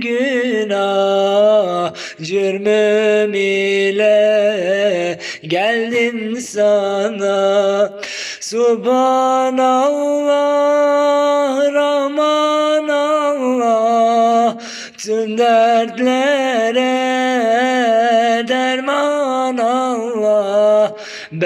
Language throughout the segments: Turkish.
günah cürmüm ile geldim sana. Subhanallah Rahman Allah tüm dertlere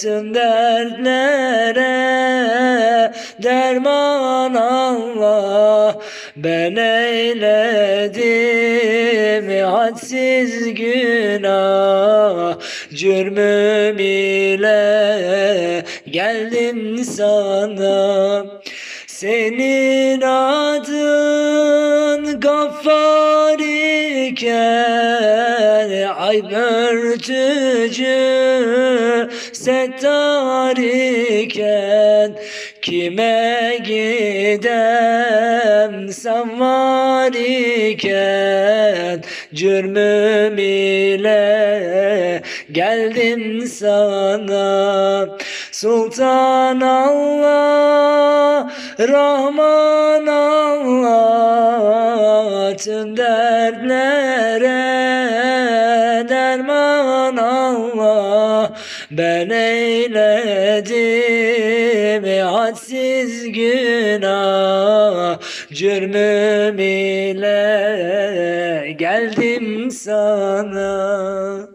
Tüm dertlere derman Allah. Ben eyledim hadsiz günah. Cürmüm ile geldim sana. Senin adın gaffar iken Ayıp örtücü settar iken Kime gidem sen var iken Cürmüm ile geldim sana. Sultan Allah Rahman Tüm dertlere derman Allah. Ben eyledim hadsiz günah. Cürmüm ile geldim sana